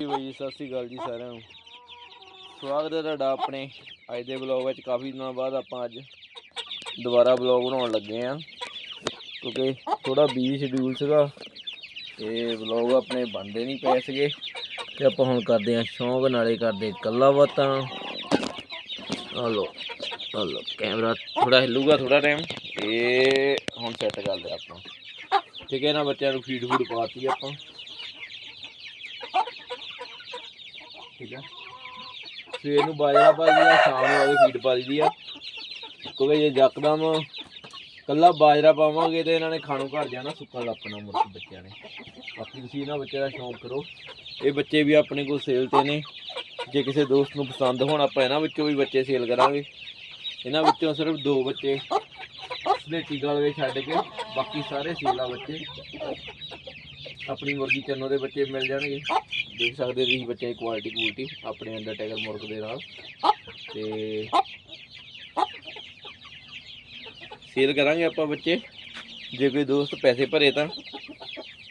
ਜੀ ਬਾਈ ਜੀ, ਸਤਿ ਸ੍ਰੀ ਅਕਾਲ ਜੀ ਸਾਰਿਆਂ ਨੂੰ। ਸਵਾਗਤ ਹੈ ਤੁਹਾਡਾ ਆਪਣੇ ਅੱਜ ਦੇ ਵਲੌਗ ਵਿੱਚ। ਕਾਫੀ ਦਿਨਾਂ ਬਾਅਦ ਆਪਾਂ ਅੱਜ ਦੁਬਾਰਾ ਵਲੌਗ ਬਣਾਉਣ ਲੱਗੇ ਆ ਕਿਉਂਕਿ ਥੋੜਾ ਬਿਜ਼ੀ ਸ਼ਡਿਊਲ ਸੀਗਾ ਤੇ ਵਲੌਗ ਆਪਣੇ ਬਣਦੇ ਨਹੀਂ ਪਏ ਸੀਗੇ। ਤੇ ਆਪਾਂ ਹੁਣ ਕਰਦੇ ਆ ਸ਼ੌਂਕ ਨਾਲੇ ਕਰਦੇ ਕੱਲਾ ਬਾਤਾਂ। ਹਲੋ ਹਲੋ ਕੈਮਰਾ ਥੋੜਾ ਹਿੱਲੂਗਾ ਥੋੜਾ ਟਾਈਮ ਤੇ ਹੁਣ ਸੈੱਟ ਕਰਦੇ ਆਪਾਂ। ਠੀਕ ਹੈ ਨਾ ਬੱਚਿਆਂ ਨੂੰ ਫੀਡ ਫੂਡ ਪਾਤੀ ਆਪਾਂ। ਠੀਕ ਆ। ਸਵੇਰ ਨੂੰ ਬਾਜਰਾ ਪਾ ਦਿੰਦੀ ਆ, ਸ਼ਾਮ ਨੂੰ ਆਵੇ ਫੀਡ ਪਾ ਦੀ ਆ। ਕਿਉਂਕਿ ਜੇ ਯਕਦਮ ਕੱਲਾ ਬਾਜਰਾ ਪਾਵਾਂਗੇ ਤੇ ਇਹਨਾਂ ਨੇ ਖਾਣੋਂ ਘਰ ਜਾਣਾ ਸੁੱਕਾ ਲੱਪਣਾ ਮੁਰਤ ਬੱਚਿਆਂ ਨੇ। ਬਾਕੀ ਤੁਸੀਂ ਇਹਨਾਂ ਬੱਚਿਆਂ ਦਾ ਸ਼ੌਂਕ ਕਰੋ। ਇਹ ਬੱਚੇ ਵੀ ਆਪਣੇ ਕੋਲ ਸੇਲ ਤੇ ਨੇ। ਜੇ ਕਿਸੇ ਦੋਸਤ ਨੂੰ ਪਸੰਦ ਹੋਣ, ਆਪਾਂ ਇਹਨਾਂ ਵਿੱਚੋਂ ਵੀ ਬੱਚੇ ਸੇਲ ਕਰਾਂਗੇ। ਇਹਨਾਂ ਵਿੱਚੋਂ ਸਿਰਫ ਦੋ ਬੱਚੇ ਸਲੇਟੀ ਗਲਵੇ ਛੱਡ ਕੇ, ਬਾਕੀ ਸਾਰੇ ਸੇਲ ਬੱਚੇ। ਆਪਣੀ ਮੁਰਗੀ ਚੰਨੋ ਦੇ ਬੱਚੇ ਮਿਲ ਜਾਣਗੇ। ਦੇਖ ਸਕਦੇ ਤੁਸੀਂ ਬੱਚਿਆਂ ਦੀ ਕੁਆਲਿਟੀ ਕੁਆਲਿਟੀ ਆਪਣੇ ਅੰਡਰ ਟੈਗਰ ਮੁਰਗ ਦੇ ਨਾਲ। ਤੇ ਸੇਲ ਕਰਾਂਗੇ ਆਪਾਂ ਬੱਚੇ। ਜੇ ਕੋਈ ਦੋਸਤ ਪੈਸੇ ਭਰੇ ਤਾਂ।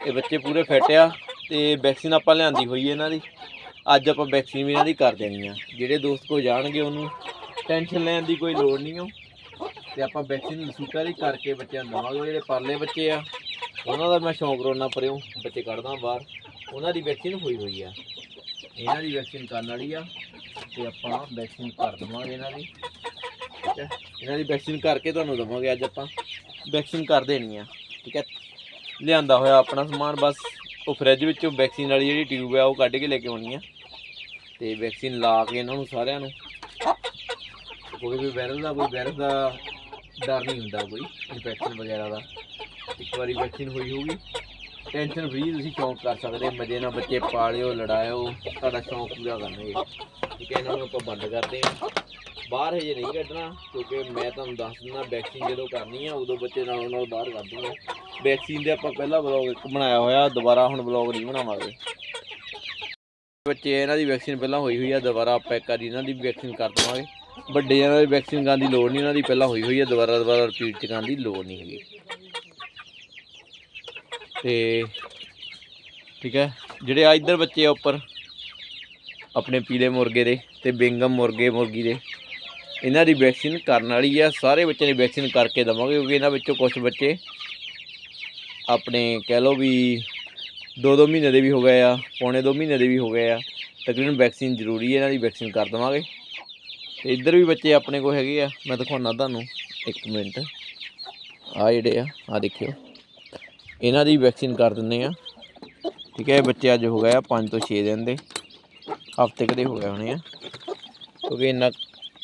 ਇਹ ਬੱਚੇ ਪੂਰੇ ਫਿੱਟ ਆ ਤੇ ਵੈਕਸੀਨ ਆਪਾਂ ਲਿਆਂਦੀ ਹੋਈ ਹੈ ਇਹਨਾਂ ਦੀ। ਅੱਜ ਆਪਾਂ ਵੈਕਸੀਨ ਵੀ ਇਹਨਾਂ ਦੀ ਕਰ ਦੇਣੀ ਆ। ਜਿਹੜੇ ਦੋਸਤ ਕੋ ਜਾਣਗੇ ਉਹਨੂੰ ਟੈਨਸ਼ਨ ਲੈਣ ਦੀ ਕੋਈ ਲੋੜ ਨਹੀਂ ਹੋ ਤੇ ਆਪਾਂ ਵੈਕਸੀਨ ਲਸੂਕਾ ਦੀ ਕਰਕੇ ਬੱਚਿਆਂ ਨੂੰ ਦਵਾਂਗੇ। ਜਿਹੜੇ ਪਰਲੇ ਬੱਚੇ ਆ ਉਹਨਾਂ ਦਾ ਮੈਂ ਸ਼ੌਂਕ ਰੋਣਾ ਪਰਿਓ, ਬੱਚੇ ਕੱਢਦਾ ਬਾਹਰ। ਉਹਨਾਂ ਦੀ ਵੈਕਸੀਨ ਹੋਈ ਹੋਈ ਆ। ਇਹਨਾਂ ਦੀ ਵੈਕਸੀਨ ਕਰਨ ਵਾਲੀ ਆ ਤੇ ਆਪਾਂ ਵੈਕਸੀਨ ਕਰ ਦਵਾਂਗੇ ਇਹਨਾਂ ਦੀ। ਠੀਕ ਹੈ ਇਹਨਾਂ ਦੀ ਵੈਕਸੀਨ ਕਰਕੇ ਤੁਹਾਨੂੰ ਦਵਾਂਗੇ ਅੱਜ ਆਪਾਂ। ਵੈਕਸੀਨ ਕਰ ਦੇਣੀ ਆ। ਠੀਕ ਹੈ ਲਿਆਂਦਾ ਹੋਇਆ ਆਪਣਾ ਸਮਾਨ, ਬਸ ਉਹ ਫ੍ਰਿਜ ਵਿੱਚੋਂ ਵੈਕਸੀਨ ਵਾਲੀ ਜਿਹੜੀ ਟਿਊਬ ਆ ਉਹ ਕੱਢ ਕੇ ਲੈ ਕੇ ਆਉਣੀ ਆ। ਤੇ ਵੈਕਸੀਨ ਲਾ ਕੇ ਇਹਨਾਂ ਨੂੰ ਸਾਰਿਆਂ ਨੂੰ। ਕੋਈ ਵੀ ਵਾਇਰਲ ਦਾ, ਕੋਈ ਵਾਇਰਸ ਦਾ ਡਰ ਨਹੀਂ ਹੁੰਦਾ ਕੋਈ ਇਨਫੈਕਸ਼ਨ ਵਗੈਰਾ ਦਾ। ਇੱਕ ਵਾਰੀ ਵੈਕਸੀਨ ਹੋਈ ਹੋਊਗੀ। ਟੈਨਸ਼ਨ ਫ੍ਰੀ ਤੁਸੀਂ ਸ਼ੌਂਕ ਕਰ ਸਕਦੇ? ਮਜੇ ਨਾਲ ਬੱਚੇ ਪਾਲਿਓ, ਲੜਾਇਓ, ਤੁਹਾਡਾ ਸ਼ੌਂਕ ਪੂਰਾ ਕਰਨਗੇ। ਠੀਕ ਹੈ, ਇਹਨਾਂ ਨੂੰ ਆਪਾਂ ਬੰਦ ਕਰਦੇ ਹਾਂ। ਬਾਹਰ ਹਜੇ ਨਹੀਂ ਕੱਢਣਾ, ਕਿਉਂਕਿ ਮੈਂ ਤੁਹਾਨੂੰ ਦੱਸ ਦਿੰਦਾ, ਵੈਕਸੀਨ ਜਦੋਂ ਕਰਨੀ ਆ, ਉਦੋਂ ਬੱਚੇ ਨਾਲੋਂ ਨਾਲ ਬਾਹਰ ਕੱਢ ਦੂੰਗਾ ਵੈਕਸੀਨ ਦੇ ਆਪਾਂ ਪਹਿਲਾ ਵਲੌਗ ਇੱਕ ਬਣਾਇਆ ਹੋਇਆ, ਦੁਬਾਰਾ ਹੁਣ ਵਲੌਗ ਨਹੀਂ ਬਣਾਵਾਂਗੇ। ਬੱਚੇ, ਇਹਨਾਂ ਦੀ ਵੈਕਸੀਨ ਪਹਿਲਾਂ ਹੋਈ ਹੋਈ ਆ, ਦੁਬਾਰਾ ਆਪਾਂ ਇੱਕ ਵਾਰੀ ਇਹਨਾਂ ਦੀ ਵੈਕਸੀਨ ਕਰ ਦਵਾਂਗੇ। ਵੱਡੇ ਇਹਨਾਂ ਦੀ ਵੈਕਸੀਨ ਕਰਨ ਦੀ ਲੋੜ ਨਹੀਂ, ਇਹਨਾਂ ਦੀ ਪਹਿਲਾਂ ਹੋਈ ਹੋਈ ਆ ਦੁਬਾਰਾ ਦੁਬਾਰਾ ਰਿਪੀਟ ਚ ਕਰਨ ਦੀ ਲੋੜ ਨਹੀਂ ਹੈਗੀ। ਤੇ ਠੀਕ ਹੈ, ਜਿਹੜੇ ਆ ਇੱਧਰ ਬੱਚੇ ਆ ਉੱਪਰ, ਆਪਣੇ ਪੀਲੇ ਮੁਰਗੇ ਦੇ ਤੇ ਬਿੰਗਮ ਮੁਰਗੇ, ਮੁਰਗੀ ਦੇ, ਇਹਨਾਂ ਦੀ ਵੈਕਸੀਨ ਕਰਨ ਵਾਲੀ ਆ, ਸਾਰੇ ਬੱਚਿਆਂ ਦੀ ਵੈਕਸੀਨ ਕਰਕੇ ਦਵਾਂਗੇ, ਕਿਉਂਕਿ ਇਹਨਾਂ ਵਿੱਚੋਂ ਕੁਝ ਬੱਚੇ ਆਪਣੇ ਕਹਿ ਲਓ ਵੀ 2-2 ਮਹੀਨੇ ਦੇ ਵੀ ਹੋ ਗਏ ਆ, ਪੌਣੇ 2 ਮਹੀਨੇ ਦੇ ਵੀ ਹੋ ਗਏ ਆ, ਤਕਰੀਬਨ ਵੈਕਸੀਨ ਜ਼ਰੂਰੀ ਹੈ ਇਹਨਾਂ ਦੀ ਵੈਕਸੀਨ ਕਰ ਦਵਾਂਗੇ। ਤੇ ਇੱਧਰ ਵੀ ਬੱਚੇ ਆਪਣੇ ਕੋਲ ਹੈਗੇ ਆ, ਮੈਂ ਦਿਖਾਉਣਾ ਤੁਹਾਨੂੰ ਇੱਕ ਮਿੰਟ। ਆ ਜਿਹੜੇ ਆ ਆ ਦੇਖਿਓ। ਇਹਨਾਂ ਦੀ ਵੈਕਸੀਨ ਕਰ ਦਿੰਦੇ ਆ। ਠੀਕ ਹੈ, ਇਹ ਬੱਚੇ ਅੱਜ ਹੋ ਗਏ ਆ 5 ਤੋਂ 6 ਦਿਨ ਦੇ। ਹਫ਼ਤੇ ਕਦੇ ਹੋ ਗਏ ਹੋਣੇ ਆ। ਕਿਉਂਕਿ ਇੰਨਾ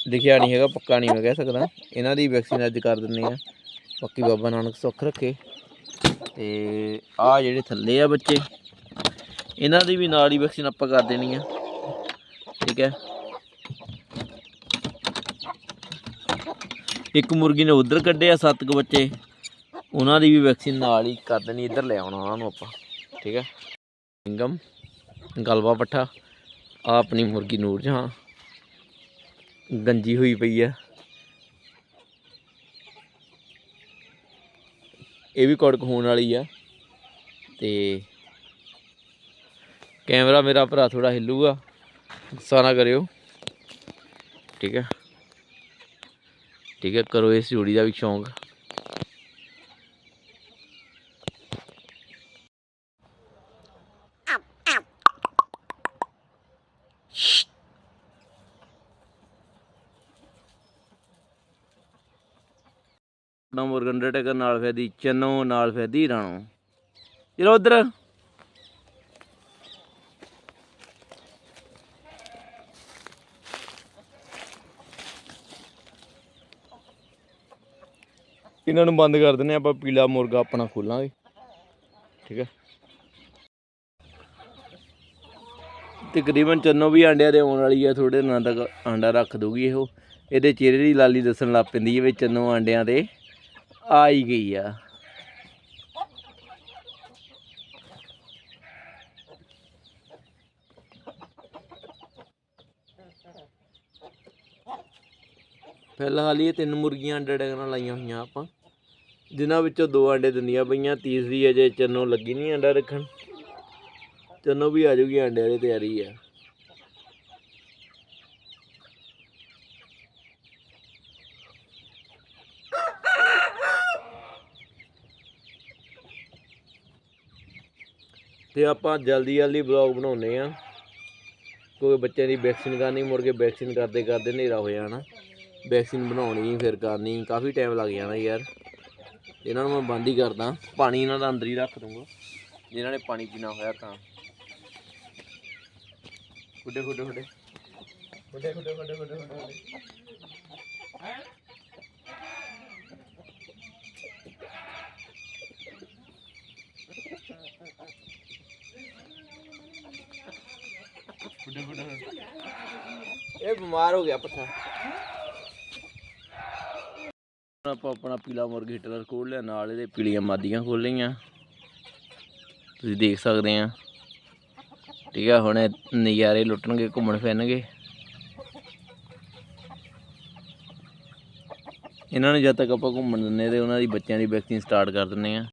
ਲਿਖਿਆ ਨਹੀਂ ਹੈਗਾ, ਪੱਕਾ ਨਹੀਂ ਮੈਂ ਕਹਿ ਸਕਦਾ। ਇਹਨਾਂ ਦੀ ਵੈਕਸੀਨ ਅੱਜ ਕਰ ਦਿੰਦੇ ਆ। ਬਾਕੀ ਬਾਬਾ ਨਾਨਕ ਸੁੱਖ ਰੱਖੇ। ਤੇ ਆ ਜਿਹੜੇ ਥੱਲੇ ਆ ਬੱਚੇ, ਇਹਨਾਂ ਦੀ ਵੀ ਨਾਲ ਹੀ ਵੈਕਸੀਨ ਆਪਾਂ ਕਰ ਦੇਣੀ ਆ। ਠੀਕ ਹੈ। ਇੱਕ ਮੁਰਗੀ ਨੇ ਉਧਰ ਕੱਢਿਆ ਸੱਤ ਕੁ ਬੱਚੇ। ਉਹਨਾਂ ਦੀ ਵੀ ਵੈਕਸੀਨ ਨਾਲ ਹੀ ਕਰ ਦੇਣੀ ਇੱਧਰ ਲੈ ਆਉਣਾ ਉਹਨਾਂ ਨੂੰ ਆਪਾਂ, ਠੀਕ ਹੈ? ਸਿੰਗਮ ਗਲਵਾ ਪੱਠਾ ਆ ਆਪਣੀ ਮੁਰਗੀ ਨੂਰ ਜਹਾਂ, ਗੰਜੀ ਹੋਈ ਪਈ ਆ ਇਹ ਵੀ ਕੜਕ ਹੋਣ ਵਾਲੀ ਆ, ਤੇ ਕੈਮਰਾ ਮੇਰਾ ਭਰਾ ਥੋੜਾ ਹਿੱਲੂਗਾ ਗੁੱਸਾ ਨਾ ਕਰਿਓ, ਠੀਕ ਹੈ? ਠੀਕ ਹੈ, ਕਰੋ ਇਸ ਜੋੜੀ ਦਾ ਵੀ ਸ਼ੌਂਕ। ਨਾ ਮੁਰਗਨ ਦੇ ਨਾਲ ਫੈਦੀ ਚੰਨੋ, ਨਾਲ ਫੈਦੀ ਰਾਣੋ। ਚਲੋ ਉਧਰ। ਇਹਨਾਂ ਨੂੰ ਬੰਦ ਕਰ ਦਿੰਦੇ ਆਪਾਂ, ਪੀਲਾ ਮੁਰਗਾ ਆਪਣਾ ਖੋਲਾਂਗੇ। ਠੀਕ ਹੈ। ਤਕਰੀਬਨ ਚੰਨੋ ਵੀ ਆਂਡਿਆਂ ਦੇ ਆਉਣ ਵਾਲੀ ਆ ਥੋੜੇ ਦਿਨਾਂ ਤੱਕ ਆਂਡਾ ਰੱਖ ਦੂਗੀ ਇਹੋ। ਇਹਦੇ ਚਿਹਰੇ ਦੀ ਲਾਲੀ ਦੱਸਣ ਲੱਗ ਪੈਂਦੀ ਹੈ ਵੀ ਚੰਨੋ ਆਂਡਿਆਂ ਦੇ ਆ ਹੀ ਗਈ ਆ। ਫਿਲਹਾਲ ਇਹ ਤਿੰਨ ਮੁਰਗੀਆਂ ਅੰਡੇ ਡੰਗਰਾਂ ਲਾਈਆਂ ਹੋਈਆਂ ਆਪਾਂ। ਜਿਨ੍ਹਾਂ ਵਿੱਚੋਂ ਦੋ ਅੰਡੇ ਦਿੰਦੀਆਂ ਪਈਆਂ, ਤੀਸਰੀ ਅਜੇ ਚੰਨੋ ਲੱਗੀ ਨਹੀਂ ਅੰਡਾ ਰੱਖਣ। ਚੰਨੋ ਵੀ ਆ ਜੂਗੀ ਅੰਡੇ ਵਾਲੀ ਤਿਆਰੀ ਆ। ਤੇ ਆਪਾਂ ਜਲਦੀ ਜਲਦੀ ਵਲੌਗ ਬਣਾਉਨੇ ਆ ਕਿਉਂਕਿ ਬੱਚਿਆਂ ਦੀ ਵੈਕਸੀਨ ਕਰਨੀ, ਮੁੜ ਕੇ ਵੈਕਸੀਨ ਕਰਦੇ ਕਰਦੇ ਹਨੇਰਾ ਹੋ ਜਾਣਾ। ਵੈਕਸੀਨ ਬਣਾਉਣੀ, ਫਿਰ ਕਰਨੀ, ਕਾਫੀ ਟਾਈਮ ਲੱਗ ਜਾਣਾ ਯਾਰ। ਇਹਨਾਂ ਨੂੰ ਮੈਂ ਬੰਦ ਹੀ ਕਰਦਾ। ਪਾਣੀ ਇਹਨਾਂ ਦਾ ਅੰਦਰ ਹੀ ਰੱਖ ਦੂੰਗਾ ਜਿਨ੍ਹਾਂ ਨੇ ਪਾਣੀ ਪੀਣਾ ਹੋਇਆ ਤਾਂ। ਖੁੱਡੇ ਖੁੱਡੇ ਖੁੱਡੇ ਖੁੱਡੇ ਖੁੱਡੇ ਖੁੱਡੇ ਖੁੱਡੇ। ਇਹ ਬਿਮਾਰ ਹੋ ਗਿਆ ਪੱਠਾ ਆਪਾਂ ਆਪਣਾ ਪੀਲਾ ਮੁਰਗ ਹਿਟਲਰ ਖੋਲ ਲਿਆ, ਨਾਲ ਇਹਦੇ ਪੀਲੀਆਂ ਮਾਦੀਆਂ ਖੋਲ ਲਈਆਂ। ਤੁਸੀਂ ਦੇਖ ਸਕਦੇ ਆ। ਠੀਕ ਆ, ਹੁਣ ਨਜ਼ਾਰੇ ਲੁੱਟਣਗੇ, ਘੁੰਮਣ ਫਿਰਨਗੇ। ਇਹਨਾਂ ਨੂੰ ਜਦ ਤੱਕ ਆਪਾਂ ਘੁੰਮਣ ਦਿੰਨੇ ਤੇ ਉਹਨਾਂ ਦੀ ਬੱਚਿਆਂ ਦੀ ਵੈਕਸੀਨ ਸਟਾਰਟ ਕਰ ਦਿੰਨੇ ਆ।